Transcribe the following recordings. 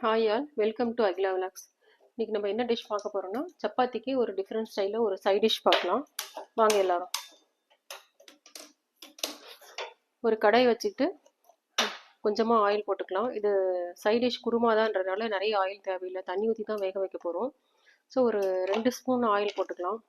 Hi all welcome to Akila vlogs இன்றைக்கி நம்ம என்ன டிஷ் பார்க்க போகிறோம்னா சப்பாத்திக்கு ஒரு டிஃப்ரெண்ட் ஸ்டைலில் ஒரு சைட் டிஷ் பார்க்கலாம். வாங்க எல்லாரும். ஒரு கடாய் வச்சுக்கிட்டு கொஞ்சமாக ஆயில் போட்டுக்கலாம். இது சைட் டிஷ் குருமாதான்றதுனால நிறைய ஆயில் தேவையில்லை. தண்ணி ஊற்றி தான் வேக வைக்க போகிறோம் ஸோ ஒரு ரெண்டு ஸ்பூன் ஆயில் போட்டுக்கலாம்.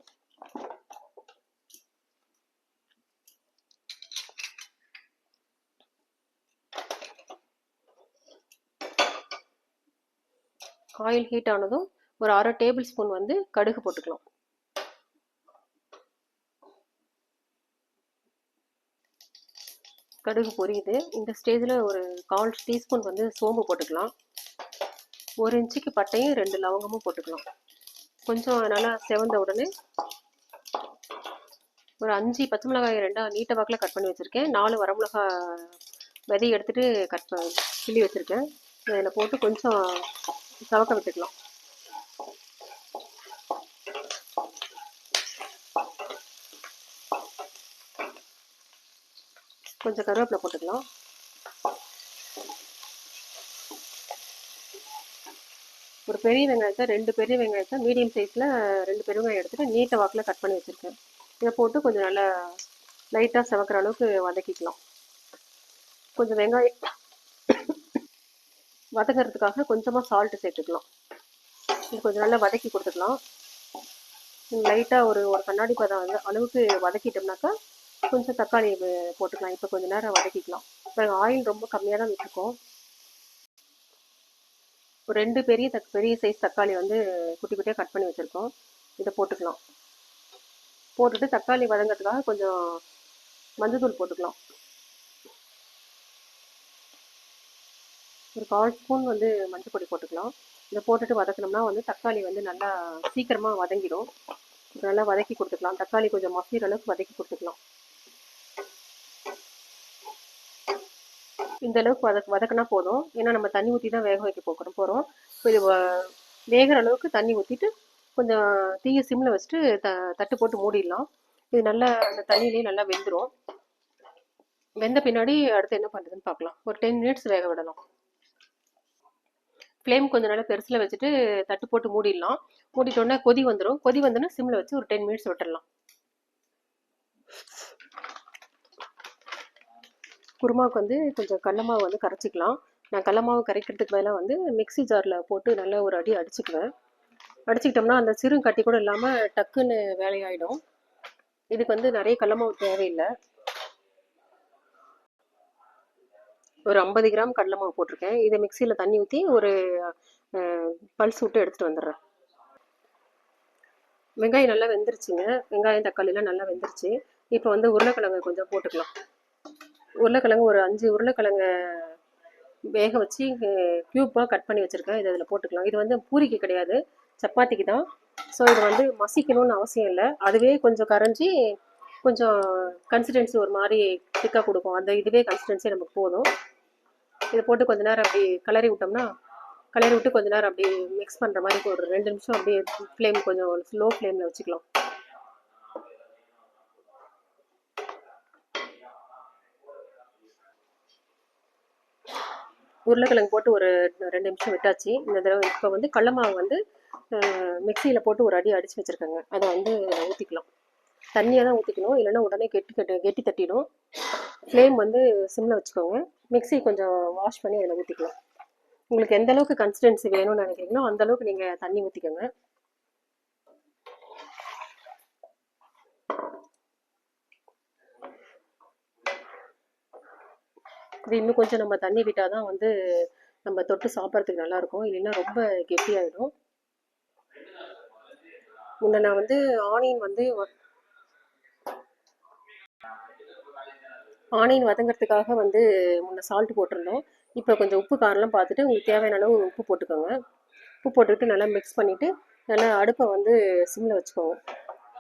ஆயில் ஹீட் ஆனதும் ஒரு அரை டேபிள் ஸ்பூன் வந்து கடுகு போட்டுக்கலாம். கடுகு பொரியுது. இந்த ஸ்டேஜில் ஒரு கால் டீஸ்பூன் வந்து சோம்பு போட்டுக்கலாம். ஒரு இன்ச்சுக்கு பட்டையும் ரெண்டு லவங்கமும் போட்டுக்கலாம். கொஞ்சம் நல்லா செவந்த உடனே ஒரு அஞ்சு பச்சை மிளகாய் ரெண்டாக நீட்ட வாக்கில் கட் பண்ணி வச்சுருக்கேன். நாலு வரமிளகா விதையை எடுத்துகிட்டு கட் பண்ணி கிள்ளி வச்சுருக்கேன். இதில் போட்டு கொஞ்சம் சவக்க விட்டுக்கலாம் கொஞ்சம் கருவேப்பிலை போட்டுக்கலாம். ஒரு பெரிய வெங்காயத்தை ரெண்டு பெரிய வெங்காயத்தை மீடியம் சைஸில் ரெண்டு பெரிய வெங்காயம் எடுத்துகிட்டு நீட்ட வாக்கில் கட் பண்ணி வச்சுருக்கேன். இதை போட்டு கொஞ்சம் நல்லா லைட்டாக செவக்கிற அளவுக்கு வதக்கிக்கலாம். கொஞ்சம் வெங்காயம் வதங்கிறதுக்காக கொஞ்சமாக சால்ட்டு சேர்த்துக்கலாம். இது கொஞ்சம் நல்லா வதக்கி கொடுத்துக்கலாம். லைட்டாக ஒரு ஒரு கண்ணாடி பதம் வந்து அளவுக்கு வதக்கிட்டோம்னாக்கா கொஞ்சம் தக்காளி போட்டுக்கலாம். இப்போ கொஞ்சம் நேரம் வதக்கிக்கலாம். இப்போ ஆயில் ரொம்ப கம்மியாக தான் விட்டுருக்கோம். ஒரு ரெண்டு பெரிய தக் பெரிய சைஸ் தக்காளி வந்து குட்டி குட்டியாக கட் பண்ணி வச்சுருக்கோம். இதை போட்டுக்கலாம். போட்டுட்டு தக்காளி வதங்கிறதுக்காக கொஞ்சம் மஞ்சள் போட்டுக்கலாம். ஒரு கால் ஸ்பூன் வந்து மஞ்சள் பொடி போட்டுக்கலாம். இதை போட்டுட்டு வதக்கணும்னா வந்து தக்காளி வந்து நல்லா சீக்கிரமாக வதங்கிடும். நல்லா வதக்கி கொடுத்துக்கலாம். தக்காளி கொஞ்சம் மசிற அளவுக்கு வதக்கி கொடுத்துக்கலாம். இந்த அளவுக்கு வதக் வதக்கினா போதும். ஏன்னா நம்ம தண்ணி ஊற்றி தான் வேக வைக்க போகிறோம் போகிறோம் இப்போ இது வேகிற அளவுக்கு தண்ணி ஊற்றிட்டு கொஞ்சம் தீய சிம்மில் வச்சுட்டு த தட்டு போட்டு மூடிடலாம். இது நல்லா அந்த தண்ணியிலேயே நல்லா வெந்துடும் வெந்த பின்னாடி அடுத்து என்ன பண்ணுறதுன்னு பார்க்கலாம் ஒரு டென் மினிட்ஸ் வேக விடலாம். ஃப்ளேம் கொஞ்சம் நல்லா பெருசில் வச்சுட்டு தட்டு போட்டு மூடிடலாம். மூடிட்டோன்னா கொதி வந்துடும் கொதி வந்தோன்னா சிம்மில் வச்சு ஒரு டென் மினிட்ஸ் விட்டுடலாம் குருமாவுக்கு வந்து கொஞ்சம் கடலமாவு வந்து கரைச்சிக்கலாம். நான் கடலமாவு கரைக்கிறதுக்கு பதிலாக வந்து மிக்சி ஜாரில் போட்டு நல்லா ஒரு அடி அடிச்சுக்குவேன். அடிச்சுக்கிட்டோம்னா அந்த சிறு கட்டி கூட இல்லாமல் டக்குன்னு வேலையாயிடும். இதுக்கு வந்து நிறைய கடலமாவு தேவையில்லை. ஒரு ஐம்பது கிராம் கடலை மாவு போட்டிருக்கேன். இதை மிக்சியில் தண்ணி ஊற்றி ஒரு பல்ஸ் விட்டு எடுத்துகிட்டு வந்துடுறேன். வெங்காயம் நல்லா வெந்துருச்சுங்க. வெங்காயம் தக்காளிலாம் நல்லா வெந்துருச்சு. இப்போ வந்து உருளைக்கிழங்கு கொஞ்சம் போட்டுக்கலாம். உருளைக்கிழங்கு ஒரு அஞ்சு உருளைக்கிழங்கு வேக வச்சு க்யூப்பாக கட் பண்ணி வச்சுருக்கேன். இதை அதில் போட்டுக்கலாம். இது வந்து பூரிக்கு கிடையாது. சப்பாத்திக்கு தான். ஸோ இது வந்து மசிக்கணும்னு அவசியம் இல்லை. அதுவே கொஞ்சம் கரைஞ்சி கொஞ்சம் கன்சிஸ்டன்சி ஒரு மாதிரி திக்காக கொடுக்கும். அந்த இதுவே கன்சிஸ்டன்சி நமக்கு போதும். இதை போட்டு கொஞ்ச நேரம் அப்படி கலரி விட்டோம்னா கலரி விட்டு கொஞ்ச நேரம் அப்படி மிக்ஸ் பண்ணுற மாதிரி ஒரு ரெண்டு நிமிஷம் அப்படியே ஃப்ளேம் கொஞ்சம் ஸ்லோ ஃப்ளேமில் வச்சுக்கலாம். உருளைக்கிழங்கு போட்டு ஒரு ரெண்டு நிமிஷம் விட்டாச்சு. இந்த தடவை இப்போ வந்து கடல மாவு வந்து மிக்சியில் போட்டு ஒரு அடி அடித்து வச்சுருக்கேங்க. அதை வந்து ஊற்றிக்கலாம் தண்ணியை தான் ஊற்றிக்கணும் இல்லைன்னா உடனே கெட்டி கெட்டி கெட்டி தட்டிடும். ஃப்ளேம் வந்து சிம்மில் வச்சுக்கோங்க. மிக்சி கொஞ்சம் வாஷ் பண்ணி அதில் ஊற்றிக்கலாம் உங்களுக்கு எந்த அளவுக்கு கன்சிஸ்டன்சி வேணும்னு நினைக்கிறீங்களோ அந்த அளவுக்கு நீங்கள் தண்ணி ஊற்றிக்கோங்க இது இன்னும் கொஞ்சம் நம்ம தண்ணி விட்டால் தான் வந்து நம்ம தொட்டு சாப்பிட்றதுக்கு நல்லாயிருக்கும் இல்லைன்னா ரொம்ப கெட்டியாயிடும். முன்ன நான் வந்து ஆனியன் வந்து ஆனியன் வதங்கிறதுக்காக வந்து முன்ன சால்ட் போட்டிருந்தோம். இப்போ கொஞ்சம் உப்பு காரெலாம் பார்த்துட்டு உங்களுக்கு தேவையான அளவு உப்பு போட்டுக்கோங்க. உப்பு போட்டுக்கிட்டு நல்லா மிக்ஸ் பண்ணிவிட்டு நல்லா அடுப்பை வந்து சிம்மில் வச்சுக்கோங்க.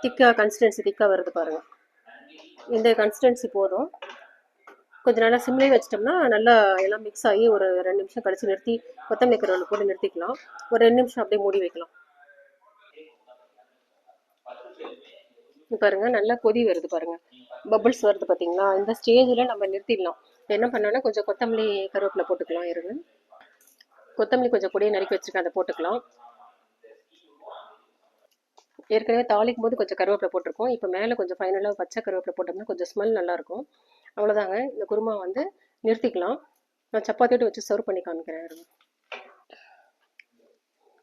திக்காக கன்சிஸ்டன்சி திக்காக வருது பாருங்கள் இந்த கன்சிஸ்டன்சி போதும். கொஞ்சம் நல்லா சிம்லேயே வச்சிட்டோம்னா நல்லா எல்லாம் மிக்ஸ் ஆகி ஒரு ரெண்டு நிமிஷம் கழித்து நிறுத்தி கொத்தமல்லி கருவில் போட்டு நிறுத்திக்கலாம். ஒரு ரெண்டு நிமிஷம் அப்படியே மூடி வைக்கலாம். பாருங்கள் நல்லா கொதி வருது பாருங்கள் பபுள்ஸ் வருது பார்த்தீங்களா இந்த ஸ்டேஜில் நம்ம நிறுத்திடலாம். என்ன பண்ணோன்னா கொஞ்சம் கொத்தமல்லி கருவேப்பிலை போட்டுக்கலாம் இருங்க. கொத்தமல்லி கொஞ்சம் பொடியை நறுக்கி வச்சுருக்கேன் அதை போட்டுக்கலாம். ஏற்கனவே தாளிக்கும் போது கொஞ்சம் கருவேப்பிலை போட்டிருக்கோம். இப்போ மேலே கொஞ்சம் ஃபைனலாக பச்சை கருவேப்பிலை போட்டோம்னா கொஞ்சம் ஸ்மெல் நல்லாயிருக்கும் அவ்வளோதாங்க இந்த குருமா வந்து நிறுத்திக்கலாம். நான் சப்பாத்தியோடு வச்சு சர்வ் பண்ணி காமிக்கிறேன்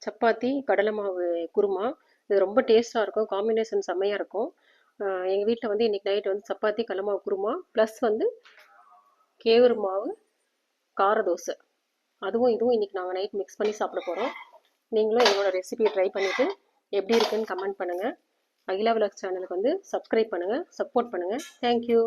சப்பாத்தி கடலை மாவு குருமா இது ரொம்ப டேஸ்ட்டாக இருக்கும். காம்பினேஷன் செம்மையாக இருக்கும். எங்கள் வீட்டில் வந்து இன்றைக்கி நைட் வந்து சப்பாத்தி கலமா குருமா ப்ளஸ் வந்து கேவுரு மாவு கார தோசை. அதுவும் இதுவும் இன்றைக்கி நாங்கள் நைட் மிக்ஸ் பண்ணி சாப்பிட போகிறோம் நீங்களும் எங்களோட ரெசிபியை ட்ரை பண்ணிவிட்டு எப்படி இருக்குன்னு கமெண்ட் பண்ணுங்கள் அகிலா விலாக் சேனலுக்கு வந்து சப்ஸ்கிரைப் பண்ணுங்கள் சப்போர்ட் பண்ணுங்கள் தேங்க்யூ